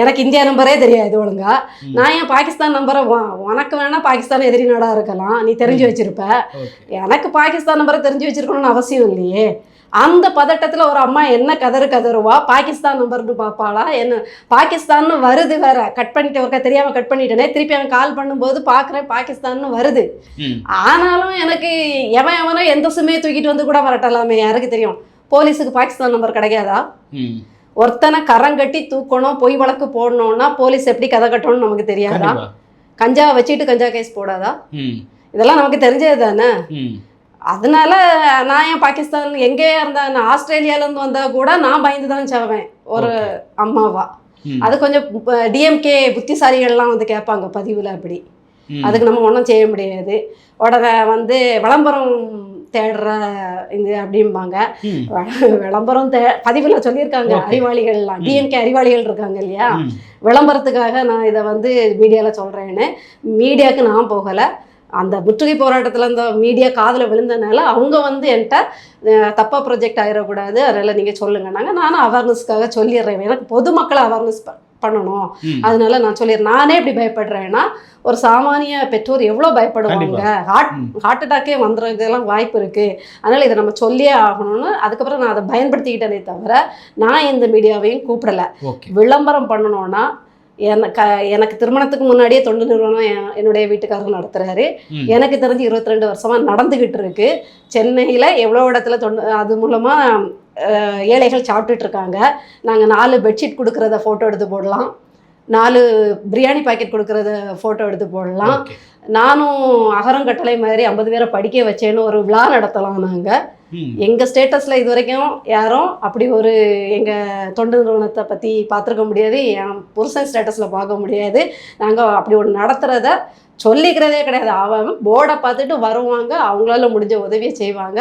எனக்கு இந்தியா நம்பரே தெரியாது ஒழுங்கா. நான் ஏன் பாகிஸ்தான் நம்பரை உனக்கு வேணா பாகிஸ்தான் எதிரி நாடா இருக்கலாம். நீ தெரிஞ்சு வச்சிருப்ப. எனக்கு பாகிஸ்தான் நம்பரை தெரிஞ்சு வச்சிருக்கணும்னு அவசியம் இல்லையே. அந்த பதட்டத்தில் ஒரு அம்மா என்ன கதறு கதறுவா? பாகிஸ்தான் நம்பர்னு பார்ப்பாளா என்ன? பாகிஸ்தான்னு வருது வேற. கட் பண்ணிட்டு ஒருக்கா தெரியாமல் கட் பண்ணிட்டேனே. திருப்பி அவன் கால் பண்ணும்போது பார்க்குறேன் பாகிஸ்தான்னு வருது. ஆனாலும் எனக்கு எவன் எவனோ எந்த சுமையை தூக்கிட்டு வந்து கூட வரட்டலாமே. யாருக்கு தெரியும்? போலீஸுக்கு பாகிஸ்தான் நம்பர் கிடைக்காதா? ஒருத்தனை கரங்கட்டி தூக்கணும் பொய் வழக்கு போடணும்னா போலீஸ் எப்படி கதை கட்டணும்னு நமக்கு தெரியாதா? கஞ்சா வச்சுட்டு கஞ்சா கேஸ் போடாதா? இதெல்லாம் நமக்கு தெரிஞ்சது தானே அதனால நான் ஏன் பாகிஸ்தான் எங்கேயா இருந்தா நான் ஆஸ்திரேலியாலேருந்து வந்தா கூட நான் பயந்து தான் சாவேன் ஒரு. அம்மாவா. அது கொஞ்சம் டிஎம்கே புத்திசாலிகள்லாம் வந்து கேட்பாங்க பதிவில் அப்படி. அதுக்கு நம்ம ஒன்றும் செய்ய முடியாது உடனே வந்து விளம்பரம் தேடுற இது அப்படிம்பாங்க விளம்பரம் தே பதிவில் சொல்லியிருக்காங்க. அறிவாளிகள்லாம். டிஎம்கே அறிவாளிகள் இருக்காங்க இல்லையா. விளம்பரத்துக்காக நான் இதை வந்து மீடியாவில் சொல்கிறேன்னு மீடியாவுக்கு நான் போகலை அந்த முற்றுகை போராட்டத்தில் இந்த மீடியா காதில் விழுந்தனால அவங்க வந்து என்கிட்ட தப்பாக ப்ரொஜெக்ட் ஆகிடக்கூடாது அதனால் நீங்கள் சொல்லுங்கன்னாங்க. நானும் அவேர்னஸ்க்காக சொல்லிடுறேன். எனக்கு பொதுமக்களை அவேர்னஸ் பண்ணணும். அதனால நான் சொல்லிடுறேன். நானே இப்படி பயப்படுறேன்னா ஒரு சாமானிய பெற்றோர் எவ்வளோ பயப்படுவாங்க. ஹார்ட். ஹார்ட் அட்டாக்கே வந்துறதுக்கெல்லாம் வாய்ப்பு இருக்குது அதனால் இதை நம்ம சொல்லியே ஆகணும்னு அதுக்கப்புறம் நான் அதை பயன்படுத்திக்கிட்டேனே தவிர நான் எந்த மீடியாவையும் கூப்பிடல. விளம்பரம் பண்ணணும்னா எனக்கு எனக்கு திருமணத்துக்கு முன்னாடியே தொண்டு நிறுவனம் என்- என்னுடைய வீட்டுக்காரர் நடத்துறாரு. எனக்கு தெரிஞ்சு இருபத்தி ரெண்டு வருஷமா நடந்துகிட்டு இருக்கு. சென்னையில் எவ்வளோ இடத்துல தொண்டு அது மூலமா ஏழைகள் சாப்பிட்டுட்டு இருக்காங்க. நாங்கள் நாலு பெட்ஷீட் கொடுக்குறத ஃபோட்டோ எடுத்து போடலாம். நாலு பிரியாணி பாக்கெட் கொடுக்குறத ஃபோட்டோ எடுத்து போடலாம். நானும் அகரம் கட்டளை மாதிரி ஐம்பது பேரை படிக்க வச்சேன்னு ஒரு விழா நடத்தலாம் நாங்கள். எங்கள் ஸ்டேட்டஸில் இது வரைக்கும் யாரும் அப்படி ஒரு எங்கள் தொண்டு நிறுவனத்தை பற்றி பார்த்துருக்க முடியாது. என் புருஷன் ஸ்டேட்டஸில் பார்க்க முடியாது. நாங்கள் அப்படி ஒன்று நடத்துகிறத சொல்லிக்கிறதே கிடையாது. அவன் போர்டை பார்த்துட்டு வருவாங்க. அவங்களால முடிஞ்ச உதவியை செய்வாங்க.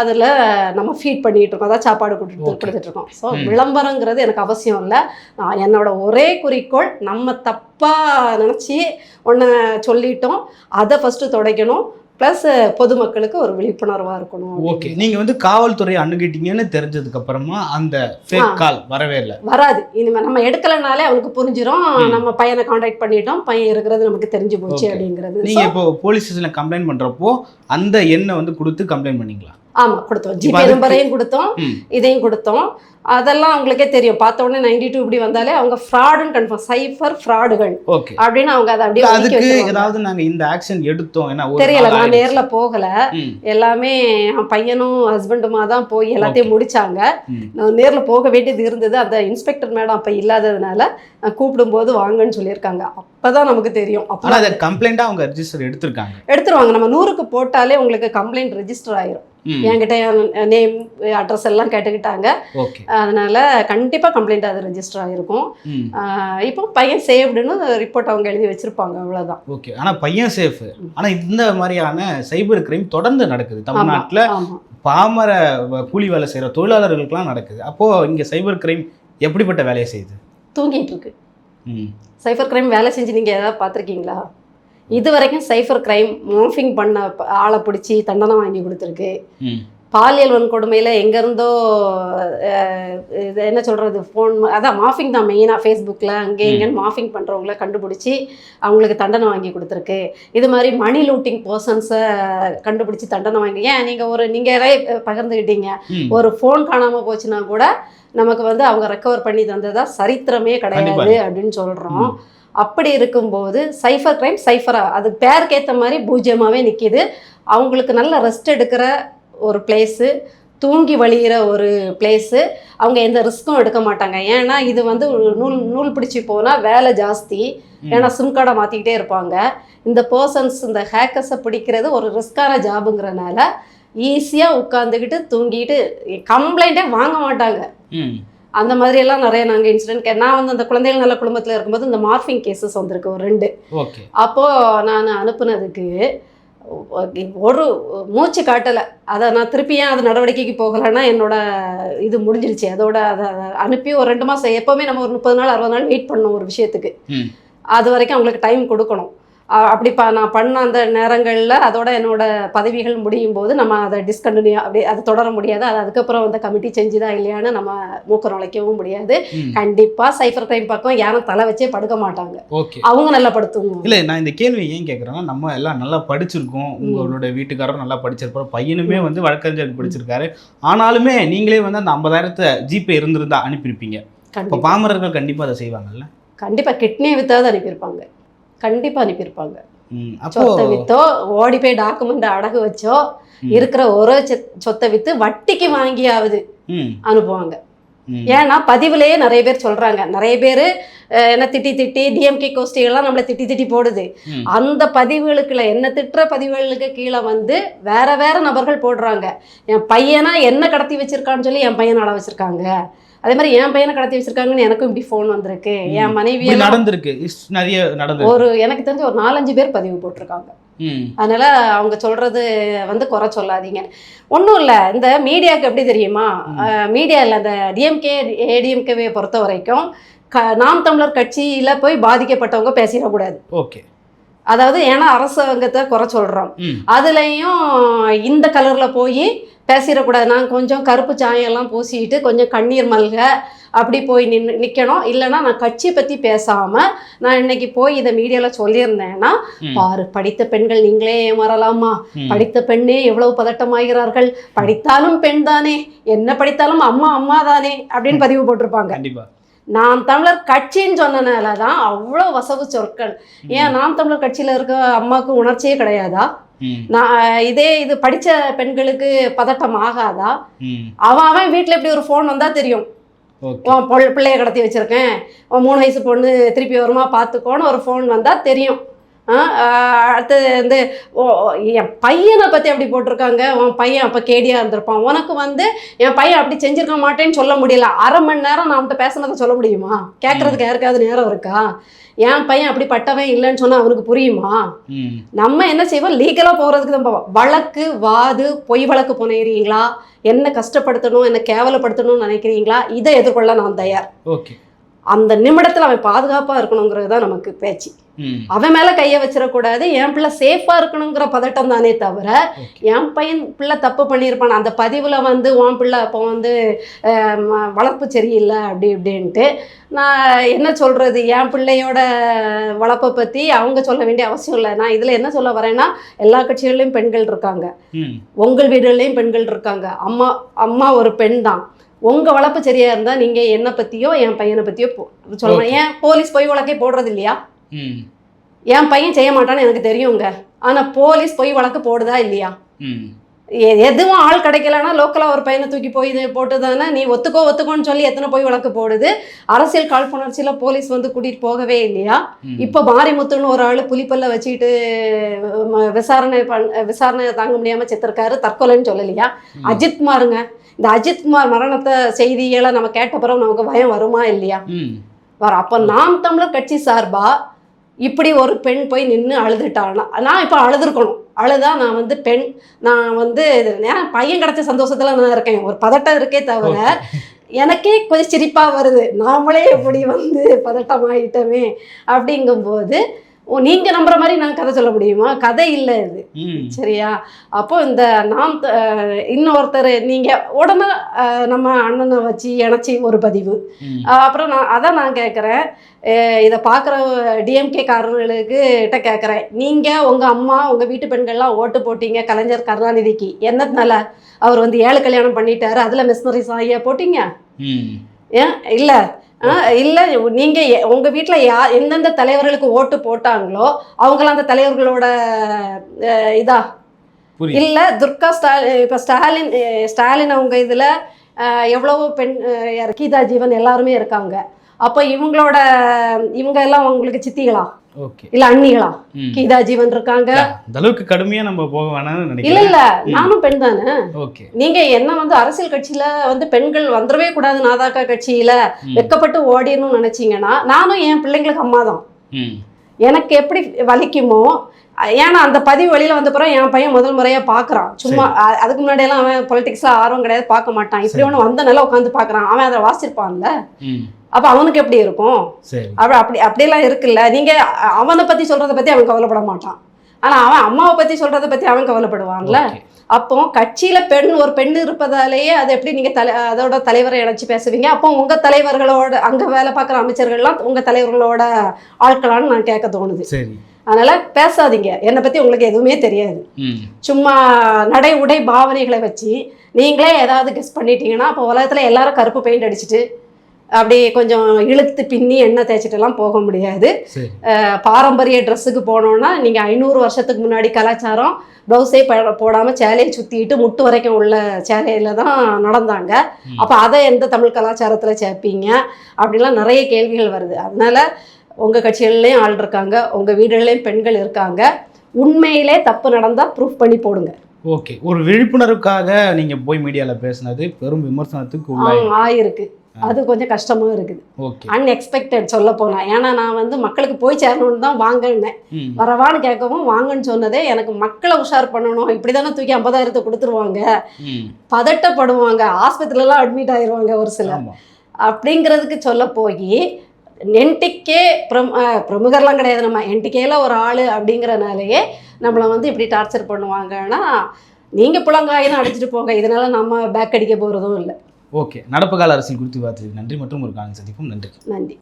அதில் நம்ம ஃபீட் பண்ணிகிட்டு இருக்கோம். அதான் சாப்பாடு கொடுத்து. கொடுத்துட்ருக்கோம் ஸோ. விளம்பரங்கிறது எனக்கு அவசியம் இல்லை. நான் என்னோட ஒரே குறிக்கோள் நம்ம தப்பாக நினச்சி ஒன்று சொல்லிட்டோம். அதை ஃபஸ்ட்டு துடைக்கணும். ப்ளஸ் பொதுமக்களுக்கு ஒரு விழிப்புணர்வாக இருக்கணும் ஓகே நீங்க வந்து காவல்துறை அணுகிட்டீங்கன்னு தெரிஞ்சதுக்கு அப்புறமா அந்த ஃபேக். கால் வரவே இல்லை. வராது. இனிமேல் நம்ம எடுக்கலைனாலே அவனுக்கு புரிஞ்சிடும். நம்ம பையனை காண்டாக்ட் பண்ணிட்டோம். பையன் இருக்கிறது நமக்கு தெரிஞ்சு போச்சு. அப்படிங்கிறது. நீங்க So, இப்போ போலீஸ் ஸ்டேஷன்ல கம்ப்ளைண்ட் பண்றப்போ அந்த எண்ணை வந்து கொடுத்து கம்ப்ளைண்ட் பண்ணீங்களா? ஆமா கொடுத்தோம். ஜிபே நம்பரையும் கொடுத்தோம். இதையும் கொடுத்தோம். அதெல்லாம் அவங்களுக்கே தெரியும். பார்த்த உடனே நைன்டி டூ இப்படி வந்தாலே அவங்க ஃப்ராடுன்னு கன்ஃபார்ம் சைஃபர் ஃப்ராடுகள் ஓகே அப்படின்னு அவங்க அதை அப்படியே அதுக்கு. ஏதாவது நாங்க இந்த ஆக்ஷன் எடுத்தோம். ஏன்னா தெரியல நான். நேர்ல போகல. எல்லாமே பையனும் ஹஸ்பண்டுமா தான் போய் எல்லாத்தையும் முடிச்சாங்க. நான் நேர்ல போக வேண்டியது இருந்தது. அந்த இன்ஸ்பெக்டர் மேடம் அப்ப இல்லாததுனால கூப்பிடும்போது வாங்கன்னு சொல்லியிருக்காங்க. அப்பதான் நமக்கு தெரியும். அப்ப அதை கம்ப்ளைண்டா அவங்க ரெஜிஸ்டர் எடுத்திருக்காங்க. எடுத்துருவாங்க. நம்ம நூறுக்கு போட்டாலே உங்களுக்கு கம்ப்ளைண்ட் ரெஜிஸ்டர் ஆயிரும். என்கிட்ட நேம் அட்ரஸ் எல்லாம் கேட்டுக்கிட்டாங்க. ஓகே. அதனால கண்டிப்பா கம்ப்ளைண்ட் அது ரெஜிஸ்டர் ஆயிருக்கும். ம், ஆஹ் இப்போ பையன் சேவ்டுன்னு ரிப்போர்ட் அவங்க எழுதி வச்சிருப்பாங்க அவ்வளவுதான். ஓகே. ஆனா பையன் சேஃப் ஆனா இந்த மாதிரியான சைபர் கிரைம் தொடர்ந்து நடக்குது. தமிழ்நாட்டுல பாமர கூலி வேலை செய்யற தொழிலாளர்களுக்கெல்லாம் நடக்குது. அப்போ இங்க சைபர் கிரைம் எப்படிப்பட்ட வேலையை செய்யுது? தூங்கிட்டு இருக்கு. ம், சைஃபர் கிரைம் வேலை செஞ்சு நீங்கள் ஏதாவது பார்த்துருக்கீங்களா? இது வரைக்கும் சைஃபர் கிரைம் மார்ஃபிங் பண்ண ஆளை பிடிச்சி தண்டனை வாங்கி கொடுத்துருக்கு. பாலியல் வன்கொடுமையில் எங்கேருந்தோ இது என்ன சொல்கிறது ஃபோன் அதான் மாஃபிங் தான் மெயினாக ஃபேஸ்புக்கில் அங்கே இங்கேன்னு மாஃபிங் பண்ணுறவங்கள கண்டுபிடிச்சி அவங்களுக்கு தண்டனை வாங்கி கொடுத்துருக்கு. இது மாதிரி மணி லூட்டிங் பர்சன்ஸை கண்டுபிடிச்சி தண்டனை வாங்கி ஏன் நீங்கள் ஒரு நீங்களே பகிர்ந்துக்கிட்டீங்க. ஒரு ஃபோன் காணாமல் போச்சுன்னா கூட நமக்கு வந்து அவங்க ரெக்கவர் பண்ணி தந்ததா சரித்திரமே கிடையாது. அப்படின்னு சொல்கிறோம் அப்படி இருக்கும்போது சைஃபர் கிரைம் சைஃபரா. அது பேருக்கு ஏற்ற மாதிரி பூஜ்ஜியமாகவே நிற்கிது அவங்களுக்கு நல்ல ரெஸ்ட் எடுக்கிற ஒரு பிளேஸு தூங்கி வழியிற ஒரு பிளேஸு அவங்க எந்த ரிஸ்க்கும் எடுக்க மாட்டாங்க. ஏன்னா இது வந்து நூல் நூல் பிடிச்சி போனால் வேலை ஜாஸ்தி. ஏன்னா சிம் கார்டை மாற்றிக்கிட்டே இருப்பாங்க. இந்த பர்சன்ஸ் இந்த ஹேக்கர்ஸை பிடிக்கிறது ஒரு ரிஸ்கான ஜாபுங்கிறனால ஈஸியாக உட்காந்துக்கிட்டு தூங்கிட்டு கம்ப்ளைண்ட்டே வாங்க மாட்டாங்க. அந்த மாதிரி எல்லாம் நிறைய நாங்கள் இன்சிடென்ட் நான் வந்து அந்த குழந்தைகள் நல்ல குடும்பத்தில் இருக்கும்போது இந்த மார்ஃபிங் கேசஸ் வந்திருக்கு ஒரு ரெண்டு. அப்போது நான் அனுப்புனதுக்கு ஒரு மூச்சு காட்டலை. அதை நான் திருப்பி ஏன் அது நடவடிக்கைக்கு போகலைன்னா என்னோட இது முடிஞ்சிருச்சு அதோட அதை அனுப்பி ஒரு ரெண்டு மாதம் எப்போவுமே நம்ம ஒரு முப்பது நாள் அறுபது நாள் வெயிட் பண்ணணும் ஒரு விஷயத்துக்கு. அது வரைக்கும் அவங்களுக்கு டைம் கொடுக்கணும். அப்படி ப நான் பண்ண அந்த நேரங்களில் அதோட என்னோட பதவிகள் முடியும் போது நம்ம அதை டிஸ்கண்டினியூ அப்படி அதை தொடர முடியாது. அது அதுக்கப்புறம் வந்து கமிட்டி செஞ்சுதா இல்லையான்னு நம்ம மூக்க நுழைக்கவும் முடியாது. கண்டிப்பாக சைஃபர் கிரைம் பக்கம் யாரும் தலை வச்சே படுக்க மாட்டாங்க. ஓகே. அவங்க நல்லா படுத்துவாங்க இல்ல நான் இந்த கேள்வி ஏன் கேட்குறேன்னா நம்ம எல்லாம் நல்லா படிச்சிருக்கோம். உங்களோட வீட்டுக்காரரும் நல்லா படிச்சிருப்பாரு. பையனுமே வந்து வழக்கறிஞர் படிச்சிருக்காரு. ஆனாலுமே நீங்களே வந்து அந்த ஐம்பதாயிரத்தை ஜிபே இருந்திருந்தா அனுப்பியிருப்பீங்க. இப்போ பாமரர்கள் கண்டிப்பா அதை செய்வாங்கல்ல? கண்டிப்பா கிட்னியை வித்தாவது அனுப்பியிருப்பாங்க. கண்டிப்பா அனுப்பியிருப்பாங்க. சொத்தை வித்தோ ஓடி போய் டாக்குமெண்ட் அடகு வச்சோ. இருக்கிற ஒரு சொத்- சொத்தை வித்து வட்டிக்கு வாங்கியாவது அனுப்புவாங்க. ஏன்னா பதிவுலயே நிறைய பேர் சொல்றாங்க. நிறைய பேர் என்ன திட்டி திட்டி டிஎம்கே கோஷ்டிகள்லாம் நம்மளை திட்டி திட்டி போடுது. அந்த பதிவுகளுக்குள்ள என்ன திட்டுற பதிவுகளுக்கு கீழே வந்து வேற வேற நபர்கள் போடுறாங்க. என் பையனா என்ன கடத்தி வச்சிருக்கான்னு சொல்லி என் பையனை அட வச்சிருக்காங்க. அதே மாதிரி என் பையனை கடத்தி வச்சிருக்காங்கன்னு எனக்கும் இப்படி ஃபோன் வந்திருக்கு. என் மனைவி நடந்திருக்கு. நிறைய நடந்திருக்கு. ஒரு எனக்கு தெரிஞ்ச ஒரு நாலஞ்சு பேர் பதிவு போட்டிருக்காங்க. அதனால அவங்க சொல்றது வந்து குறை சொல்லாதீங்க. ஒன்றும் இல்லை இந்த மீடியாவுக்கு எப்படி தெரியுமா? மீடியாவில் அந்த டிஎம்கே ஏடிஎம்கேவை பொறுத்த வரைக்கும் க நாம் தமிழர் கட்சியில் போய் பாதிக்கப்பட்டவங்க பேசிடக்கூடாது ஓகே. அதாவது ஏன்னா அரசாங்கத்தை குறை சொல்கிறோம் அதுலேயும் இந்த கலரில் போய் பேசிடக்கூடாது. நான் கொஞ்சம் கருப்பு சாயம்லாம் பூசிட்டு கொஞ்சம் கண்ணீர் மல்க அப்படி போய் நின்று நிற்கணும் இல்லைன்னா நான் கட்சியை பற்றி பேசாமல் நான் இன்னைக்கு போய் இதை மீடியாவில் சொல்லியிருந்தேன்னா பாரு படித்த பெண்கள் நீங்களே ஏமாறலாமா. படித்த பெண்ணே எவ்வளவு பதட்டமாகிறார்கள்? படித்தாலும் பெண் தானே என்ன படித்தாலும் அம்மா அம்மா தானே அப்படின்னு பதிவு போட்டிருப்பாங்க. கண்டிப்பா. நாம் தமிழர் கட்சின்னு சொன்னனால தான் அவ்வளோ வசவு சொற்கள். ஏன் நாம் தமிழர் கட்சியில் இருக்க அம்மாவுக்கு உணர்ச்சியே கிடையாதா? நான் இதே இது படித்த பெண்களுக்கு பதட்டம் ஆகாதா? அவன் அவன் வீட்டில் இப்படி ஒரு ஃபோன் வந்தால் தெரியும். உன் பிள்ளைய கடத்தி வச்சுருக்கேன். உன் மூணு வயசு பொண்ணு திருப்பி வருமா பார்த்துக்கோன்னு ஒரு ஃபோன் வந்தால் தெரியும். ஆ, ஆ, அடுத்து வந்து என் பையனை பற்றி அப்படி போட்டிருக்காங்க. உன் பையன் அப்போ கேடியாக இருந்திருப்பான். உனக்கு வந்து என் பையன் அப்படி செஞ்சிருக்க மாட்டேன்னு சொல்ல முடியல. அரை மணி நேரம் நான் அவன்கிட்ட பேசுனதை சொல்ல முடியுமா? கேட்குறதுக்கு யாருக்காவது நேரம் இருக்கா? என் பையன் அப்படி பட்டவன் இல்லைன்னு சொன்னால் அவனுக்கு புரியுமா? நம்ம என்ன செய்வோம்? லீகலாக போகிறதுக்கு தான் போவோம். வழக்கு வாது பொய் வழக்கு புனையிறீங்களா? என்ன கஷ்டப்படுத்தணும் என்ன கேவலப்படுத்தணும்னு நினைக்கிறீங்களா? இதை எதிர்கொள்ள நான் தயார். ஓகே. அந்த நிமிடத்தில் அவன் பாதுகாப்பாக இருக்கணுங்கிறது தான் நமக்கு பேச்சு. அவன் மேலே கையை வச்சிடக்கூடாது என் பிள்ளை சேஃபாக இருக்கணுங்கிற பதட்டம் தானே தவிர என் பையன் பிள்ளை தப்பு பண்ணியிருப்பான் அந்த பதிவில் வந்து உன் பிள்ளை அப்போ வந்து வளர்ப்பு சரியில்லை அப்படி இப்படின்ட்டு நான் என்ன சொல்கிறது என் பிள்ளையோட வளர்ப்பை பற்றி அவங்க சொல்ல வேண்டிய அவசியம் இல்லை. நான் இதில் என்ன சொல்ல வரேன்னா எல்லா கட்சிகள்லையும் பெண்கள் இருக்காங்க. உங்கள் வீடுகள்லையும் பெண்கள் இருக்காங்க. அம்மா அம்மா ஒரு பெண் தான் உங்கள் வளர்ப்பு சரியாக இருந்தால் நீங்கள் என்னை பற்றியோ என் பையனை பற்றியோ சொல்லலாம் Okay. ஏன் போலீஸ் பொய் வழக்கே போடுறது இல்லையா என் பையன் செய்ய மாட்டான்னு எனக்கு தெரியுங்க. ஆனால் போலீஸ் பொய் வழக்கு போடுதா இல்லையா? எதுவும் ஆள் கிடைக்கலன்னா லோக்கலாக ஒரு பையனை தூக்கி போய் இது போட்டு தானே நீ ஒத்துக்கோ ஒத்துக்கோன்னு சொல்லி எத்தனை போய் வழக்கு போடுது? அரசியல் காழ்ப்புணர்ச்சியில் போலீஸ் வந்து கூட்டிகிட்டு போகவே இல்லையா. இப்போ மாரிமுத்துன்னு ஒரு ஆள் புலிப்பல்ல வச்சுக்கிட்டு விசாரணை பண் விசாரணை தாங்க முடியாமல் செத்துருக்காரு தற்கொலைன்னு சொல்லலையா? ம். அஜித்குமாருங்க இந்த அஜித்குமார் மரணத்தை செய்திகளை நம்ம கேட்ட பிறகு நமக்கு பயம் வருமா இல்லையா? வர அப்போ நாம் தமிழர் கட்சி சார்பா இப்படி ஒரு பெண் போய் நின்று அழுதுட்டானா நான் இப்போ அழுதுருக்கணும். அழுதா நான் வந்து பெண் நான் வந்து பையன் கிடைச்ச சந்தோஷத்தில் நான் இருக்கேன். ஒரு பதட்டம் இருக்கே தவிர எனக்கே கொஞ்சம் சிரிப்பாக வருது. நாமளே இப்படி வந்து பதட்டமாயிட்டோமே அப்படிங்கும்போது ஓ நீங்கள் நம்புற மாதிரி நான் கதை சொல்ல முடியுமா? கதை இல்லை இது. சரியா? அப்போ இந்த நாம் இன்னொருத்தர் நீங்கள் உடனே நம்ம அண்ணனை வச்சு இணைச்சி ஒரு பதிவு. அப்புறம் நான் அதான் நான் கேட்குறேன் இதை பார்க்குற டிஎம்கே காரர்களுக்கு கிட்ட கேட்குறேன் நீங்கள் உங்கள் அம்மா உங்கள் வீட்டு பெண்கள்லாம் ஓட்டு போட்டீங்க கலைஞர் கருணாநிதிக்கு. என்னதுனால அவர் வந்து ஏழு கல்யாணம் பண்ணிட்டாரு? அதில் மிஸ்னரிஸ் ஆகியா போட்டீங்க? ஏன்? இல்லை. இல்லை நீங்கள் உங்கள் வீட்டில் யா எந்தெந்த தலைவர்களுக்கு ஓட்டு போட்டாங்களோ அவங்களாம் அந்த தலைவர்களோட இதா. இல்லை துர்கா ஸ்டாலின் இப்போ ஸ்டாலின் ஸ்டாலின் அவங்க இதில் எவ்வளவோ பெண் கீதா ஜீவன் எல்லாருமே இருக்காங்க. அப்போ இவங்களோட இவங்க எல்லாம் உங்களுக்கு சித்திகளா? இல்லை அண்ணிகளா? கீதா ஜீவன் இருக்காங்க. அந்த அளவுக்கு கடுமையா நம்ம போக வேணாம்னு இல்லை நினைக்கிறேன் இல்லை நானும் பெண் தானே. ஓகே. நீங்கள் என்ன வந்து அரசியல் கட்சியில் வந்து பெண்கள் வந்துடவே கூடாது நாதாக்கா கட்சியில் வெக்கப்பட்டு ஓடிடணும்னு நினச்சிங்கன்னா நானும் என் பிள்ளைங்களுக்கு அம்மா தான். எனக்கு எப்படி வலிக்குமோ ஏன்னா அந்த பதிவு வெளியில் வந்த பிறகு என் பையன் முதல் முறையாக பார்க்குறான் சும்மா அதுக்கு முன்னாடியெல்லாம் அவன் பொலிட்டிக்ஸில் ஆர்வம் கிடையாது பார்க்க மாட்டான். இப்படி. ஒன்று வந்த நிலை உட்காந்து பார்க்குறான் அவன் அதை வாசிச்சிருப்பான்ல அப்போ அவனுக்கு எப்படி இருக்கும்? அப்படி அப்படி அப்படியெல்லாம் இருக்குல்ல. நீங்கள் அவனை பற்றி சொல்கிறத பற்றி அவன் கவலைப்பட மாட்டான். ஆனால் அவன் அம்மாவை பற்றி சொல்கிறத பற்றி அவன் கவலைப்படுவான்ல. அப்போ கட்சியில் பெண் ஒரு பெண் இருப்பதாலேயே அது எப்படி நீங்கள் தலை அதோட தலைவரை இணைச்சி பேசுவீங்க? அப்போ உங்கள் தலைவர்களோட அங்கே வேலை பார்க்குற அமைச்சர்கள்லாம் உங்கள் தலைவர்களோட ஆட்களான்னு நான் கேட்க தோணுது. அதனால் பேசாதீங்க. என்னை பற்றி உங்களுக்கு எதுவுமே தெரியாது. சும்மா நடை உடை பாவனைகளை வச்சு நீங்களே ஏதாவது கெஸ் பண்ணிட்டீங்கன்னா அப்போ உலகத்தில் எல்லாரும் கருப்பு பெயிண்ட் அடிச்சிட்டு அப்படி கொஞ்சம் இழுத்து பின்னி எண்ணெய் தேய்ச்சிட்டுலாம் போக முடியாது. பாரம்பரிய ட்ரெஸ்ஸுக்கு போனோன்னா நீங்கள் ஐநூறு வருஷத்துக்கு முன்னாடி கலாச்சாரம் ப்ளவுஸே போடாமல் சேலையை சுற்றிட்டு முட்டு வரைக்கும் உள்ள சேலையில் தான் நடந்தாங்க. அப்போ அதை எந்த தமிழ் கலாச்சாரத்தில் சேர்ப்பீங்க அப்படிலாம் நிறைய கேள்விகள் வருது. அதனால உங்கள் கட்சிகள்லேயும் ஆள் இருக்காங்க உங்கள் வீடுகள்லேயும் பெண்கள் இருக்காங்க. உண்மையிலே தப்பு நடந்தால் ப்ரூஃப் பண்ணி போடுங்க. ஓகே. ஒரு விழிப்புணர்வுக்காக நீங்க போய் மீடியால பேசுனது பெரும் விமர்சனத்துக்கு ஆயிருக்கு. அது கொஞ்சம் கஷ்டமாக இருக்குது. அன்எக்ஸ்பெக்டட் சொல்ல போனால் ஏன்னா நான் வந்து மக்களுக்கு போய் சேரணும்னு தான் வாங்கினேன். வரவான்னு கேட்கவும் வாங்கன்னு சொன்னதே எனக்கு மக்களை உஷார் பண்ணணும். இப்படி தானே தூக்கி ஐம்பதாயிரத்தை கொடுத்துருவாங்க. பதட்டப்படுவாங்க. ஆஸ்பத்திரிலலாம் அட்மிட் ஆயிடுவாங்க ஒரு சிலர். அப்படிங்கிறதுக்கு சொல்ல போய் என்டிக்கே பிரம் பிரமுகர்லாம் கிடையாது நம்ம. என்டிகேல ஒரு ஆள் அப்படிங்கிறனாலேயே நம்மளை வந்து இப்படி டார்ச்சர் பண்ணுவாங்கன்னா நீங்கள் புலங்காயின்னு அடிச்சிட்டு போங்க. இதனால நம்ம பேக் அடிக்க போகிறதும் இல்லை. ஓகே. நடப்பு கால அரசியல் குறித்து பார்த்ததுக்கு நன்றி மற்றும் ஒரு காலம் சந்திப்பும். நன்றி. நன்றி.